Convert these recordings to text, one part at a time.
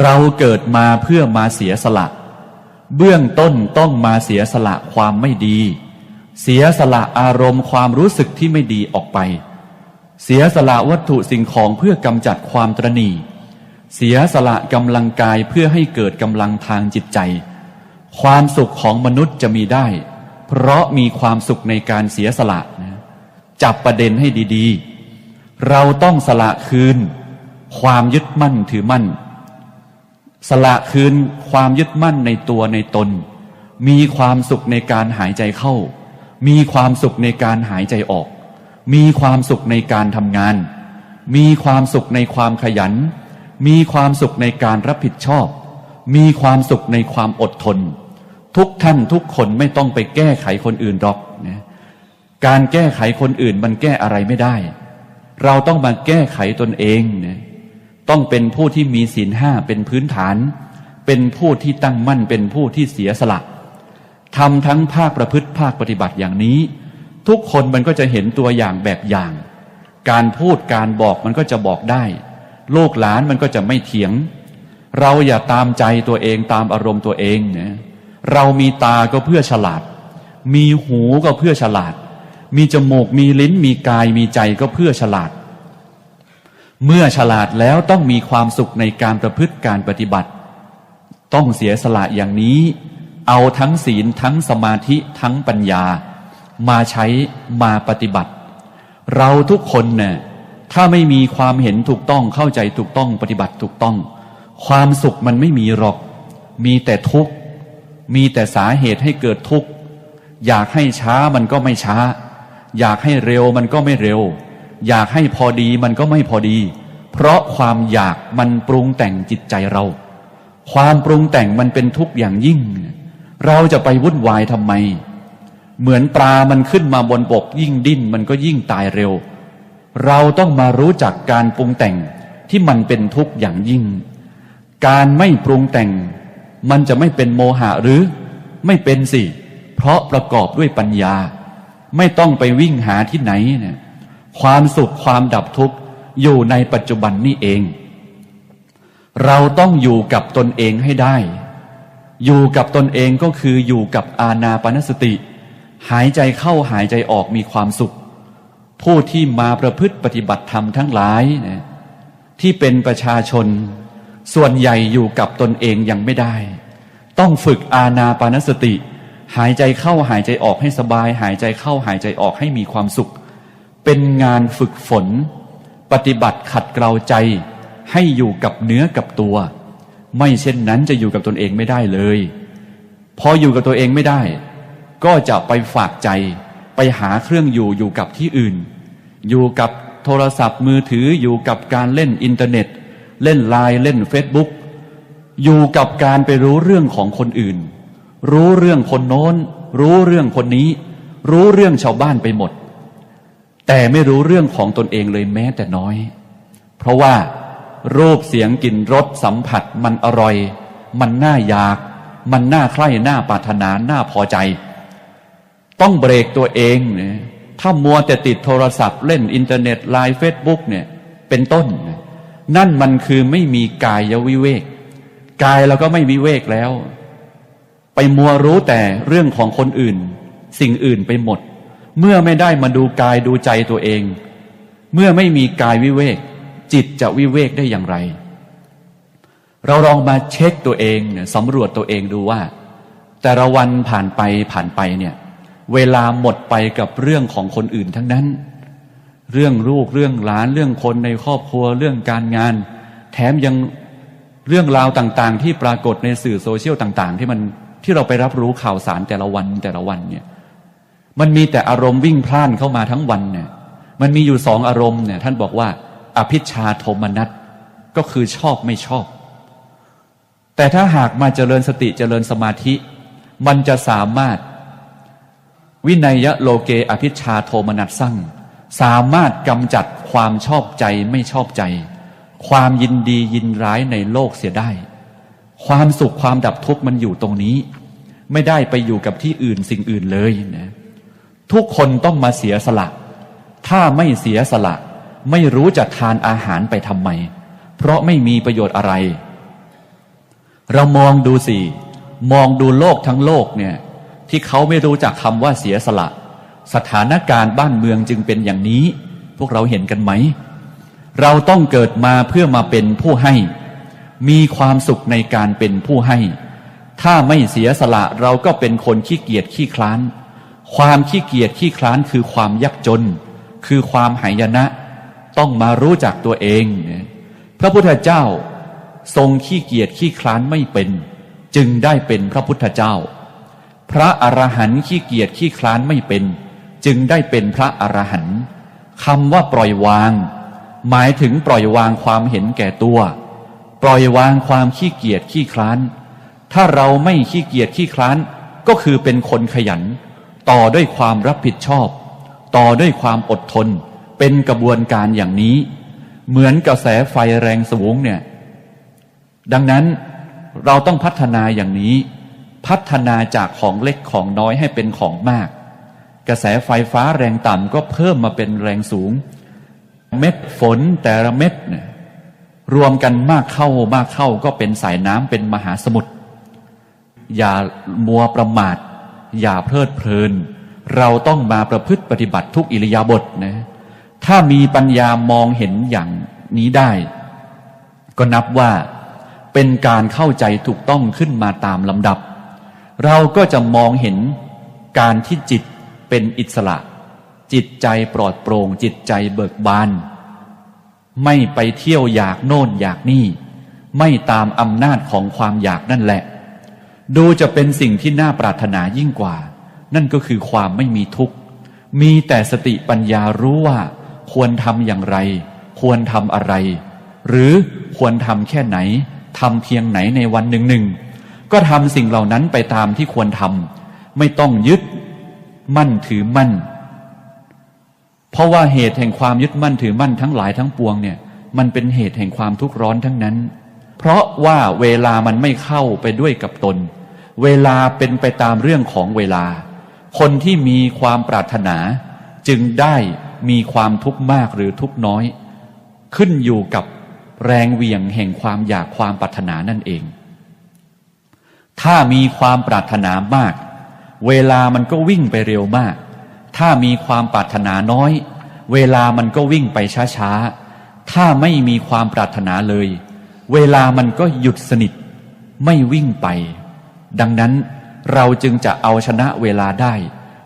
เราเกิดมาเพื่อมาเสียสละ เบื้องต้นต้องมาเสียสละความไม่ดี เสียสละอารมณ์ความรู้สึกที่ไม่ดีออกไป เสียสละวัตถุสิ่งของเพื่อกำจัดความตรณีเสียสละกำลังกายเพื่อให้เกิดกำลังทางจิตใจ ความสุขของมนุษย์จะมีได้ เพราะมีความสุขในการเสียสละนะจับประเด็นให้ดีๆ เราต้องสละคืน ความยึดมั่นถือมั่น สละคืนความยึดมั่นในตัวในตน มีความสุขในการหายใจเข้า มีความสุขในการหายใจออก มีความสุขในการทำงาน มีความสุขในความขยัน มีความสุขในการรับผิดชอบ มีความสุขในความอดทน ทุกท่านทุกคนไม่ต้องไปแก้ไขคนอื่นหรอกนะการแก้ไขคนอื่นมันแก้อะไรไม่ได้ เราต้องมาแก้ไขตนเองนะ ต้องเป็นผู้ที่มีศีลห้าเป็นพื้นฐาน เป็นผู้ที่ตั้งมั่นเป็นผู้ที่เสียสละทำทั้งภาคประพฤติภาคปฏิบัติอย่างนี้ ทุกคนมันก็จะเห็นตัวอย่างแบบอย่าง การพูดการบอกมันก็จะบอกได้ลูกหลานมันก็จะไม่เถียง เราอย่าตามใจตัวเองตามอารมณ์ตัวเองนะเรามีตาก็เพื่อฉลาด มีหูก็เพื่อฉลาด มีจมูกมีลิ้นมีกายมีใจก็เพื่อฉลาด เมื่อฉลาดแล้วต้องมีความสุขในการประพฤติการปฏิบัติ ต้องเสียสละอย่างนี้ เอาทั้งศีลทั้งสมาธิทั้งปัญญา มาใช้มาปฏิบัติ เราทุกคนเนี่ยถ้าไม่มีความเห็นถูกต้องเข้าใจถูกต้องปฏิบัติถูกต้อง ความสุขมันไม่มีหรอก มีแต่ทุกข์ มีแต่สาเหตุให้เกิดทุกข์ อยากให้ช้ามันก็ไม่ช้า อยากให้เร็วมันก็ไม่เร็ว อยากให้พอดีมันก็ไม่พอดี เพราะความอยากมันปรุงแต่งจิตใจเรา ความปรุงแต่งมันเป็นทุกข์อย่างยิ่ง เราจะไปวุ่นวายทำไม เหมือนปลามันขึ้นมาบนบกยิ่งดิ้นมันก็ยิ่งตายเร็ว เราต้องมารู้จักการปรุงแต่งที่มันเป็นทุกข์อย่างยิ่ง การไม่ปรุงแต่ง มันจะไม่เป็นโมหะหรือไม่เป็นสิ เพราะประกอบด้วยปัญญา ไม่ต้องไปวิ่งหาที่ไหนเนี่ย ความสุขความดับทุกข์อยู่ในปัจจุบันนี่เอง เราต้องอยู่กับตนเองให้ได้ อยู่กับตนเองก็คืออยู่กับอาณาปณสติ หายใจเข้าหายใจออกมีความสุข ผู้ที่มาประพฤติปฏิบัติธรรมทั้งหลายนะที่เป็นประชาชน ส่วนใหญ่อยู่กับตนเองยังไม่ได้ ต้องฝึกอาณาปานสติ หายใจเข้าหายใจออกให้สบาย หายใจเข้าหายใจออกให้มีความสุข เป็นงานฝึกฝน ปฏิบัติขัดเกลาใจ ให้อยู่กับเนื้อกับตัว ไม่เช่นนั้นจะอยู่กับตนเองไม่ได้เลย พออยู่กับตัวเองไม่ได้ ก็จะไปฝากใจ ไปหาเครื่องอยู่อยู่กับที่อื่น อยู่กับโทรศัพท์มือถืออยู่กับการเล่นอินเทอร์เน็ต เล่นไลน์เล่นเฟซบุ๊กอยู่กับการไปรู้เรื่องของคนอื่น รู้เรื่องคนโน้น รู้เรื่องคนนี้ รู้เรื่องชาวบ้านไปหมด แต่ไม่รู้เรื่องของตนเองเลยแม้แต่น้อย เพราะว่ารูปเสียงกลิ่นรสสัมผัสมันอร่อย มันน่าอยาก มันน่าใคร่น่าปรารถนาน่าพอใจ ต้องเบรกตัวเองเนี่ยถ้ามัวแต่ติดโทรศัพท์เล่นอินเทอร์เน็ตไลน์เฟซบุ๊กเนี่ยเป็นต้น นั่นมันคือไม่มีกายวิเวก กายเราก็ไม่วิเวกแล้ว ไปมัวรู้แต่เรื่องของคนอื่น สิ่งอื่นไปหมด เมื่อไม่ได้มาดูกายดูใจตัวเอง เมื่อไม่มีกายวิเวก จิตจะวิเวกได้อย่างไร เราลองมาเช็คตัวเองเนี่ยสำรวจตัวเองดูว่า แต่ละวันผ่านไปผ่านไปเนี่ยเวลาหมดไปกับเรื่องของคนอื่นทั้งนั้น เรื่องลูกเรื่องหลานเรื่องคนในครอบครัวเรื่องการงาน แถมยังเรื่องราวต่างๆ ที่ปรากฏในสื่อโซเชียลต่าง ๆ ที่มันที่เราไปรับรู้ข่าวสารแต่ละวันแต่ละวันเนี่ย มันมีแต่อารมณ์วิ่งพล่านเข้ามาทั้งวันเนี่ย มันมีอยู่สองอารมณ์เนี่ย ท่านบอกว่า อภิชาโทมนัสก็คือชอบไม่ชอบ แต่ถ้าหากมาเจริญสติเจริญสมาธิ มันจะสามารถ วินัยโลเกอภิชาโทมนัสสั่งสามารถกำจัดความชอบใจไม่ชอบใจ ความยินดียินร้ายในโลกเสียได้ ความสุขความดับทุกข์มันอยู่ตรงนี้ ไม่ได้ไปอยู่กับที่อื่นสิ่งอื่นเลยนะ ทุกคนต้องมาเสียสละ ถ้าไม่เสียสละ ไม่รู้จะทานอาหารไปทำไม เพราะไม่มีประโยชน์อะไร เรามองดูสิ มองดูโลกทั้งโลกเนี่ย ที่เขาไม่รู้จักคำว่าเสียสละ สถานการณ์บ้านเมืองจึงเป็นอย่างนี้ พวกเราเห็นกันไหม เราต้องเกิดมาเพื่อมาเป็นผู้ให้ มีความสุขในการเป็นผู้ให้ ถ้าไม่เสียสละเราก็เป็นคนขี้เกียจขี้คลาน ความขี้เกียจขี้คลานคือความยากจน คือความหายนะ ต้องมารู้จักตัวเอง พระพุทธเจ้าทรงขี้เกียจขี้คลานไม่เป็น จึงได้เป็นพระพุทธเจ้า พระอรหันต์ขี้เกียจขี้คลานไม่เป็น จึงได้เป็นพระอรหันต์คำว่าปล่อยวาง หมายถึงปล่อยวางความเห็นแก่ตัว ปล่อยวางความขี้เกียจขี้คลาน ถ้าเราไม่ขี้เกียจขี้คลานก็คือเป็นคนขยัน ต่อด้วยความรับผิดชอบ ต่อด้วยความอดทน เป็นกระบวนการอย่างนี้ เหมือนกระแสไฟแรงสูงเนี่ย ดังนั้นเราต้องพัฒนาอย่างนี้ พัฒนาจากของเล็กของน้อยให้เป็นของมาก กระแสไฟฟ้าแรงต่ำก็เพิ่มมาเป็นแรงสูง เม็ดฝนแต่ละเม็ดเนี่ยรวมกันมากเข้ามากเข้าก็เป็นสายน้ำเป็นมหาสมุทรอย่ามัวประมาท อย่าเพลิดเพลิน เราต้องมาประพฤติปฏิบัติทุกอิริยาบถนะ ถ้ามีปัญญามองเห็นอย่างนี้ได้ ก็นับว่าเป็นการเข้าใจถูกต้องขึ้นมาตามลำดับ เราก็จะมองเห็นการที่จิตเป็นอิสระ จิตใจปลอดโปร่ง จิตใจเบิกบาน ไม่ไปเที่ยวอยากโน่นอยากนี่ ไม่ตามอำนาจของความอยากนั่นแหละ ดูจะเป็นสิ่งที่น่าปรารถนายิ่งกว่า นั่นก็คือความไม่มีทุกข์ มีแต่สติปัญญารู้ว่า ควรทำอย่างไร ควรทำอะไร หรือควรทำแค่ไหนทำเพียงไหนในวันหนึ่งหนึ่งก็ทำสิ่งเหล่านั้นไปตามที่ควรทำไม่ต้องยึดมั่นถือมั่น เพราะว่าเหตุแห่งความยึดมั่นถือมั่นทั้งหลายทั้งปวงเนี่ย มันเป็นเหตุแห่งความทุกข์ร้อนทั้งนั้น เพราะว่าเวลามันไม่เข้าไปด้วยกับตน เวลาเป็นไปตามเรื่องของเวลา คนที่มีความปรารถนา จึงได้มีความทุกข์มากหรือทุกข์น้อย ขึ้นอยู่กับแรงเหวี่ยงแห่งความอยากความปรารถนานั่นเอง ถ้ามีความปรารถนามาก เวลามันก็วิ่งไปเร็วมาก ถ้ามีความปรารถนาน้อย เวลามันก็วิ่งไปช้าๆ ถ้าไม่มีความปรารถนาเลย เวลามันก็หยุดสนิท ไม่วิ่งไป ดังนั้นเราจึงจะเอาชนะเวลาได้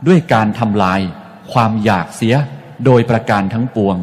ด้วยการทำลาย ความอยากเสียโดยประการทั้งปวง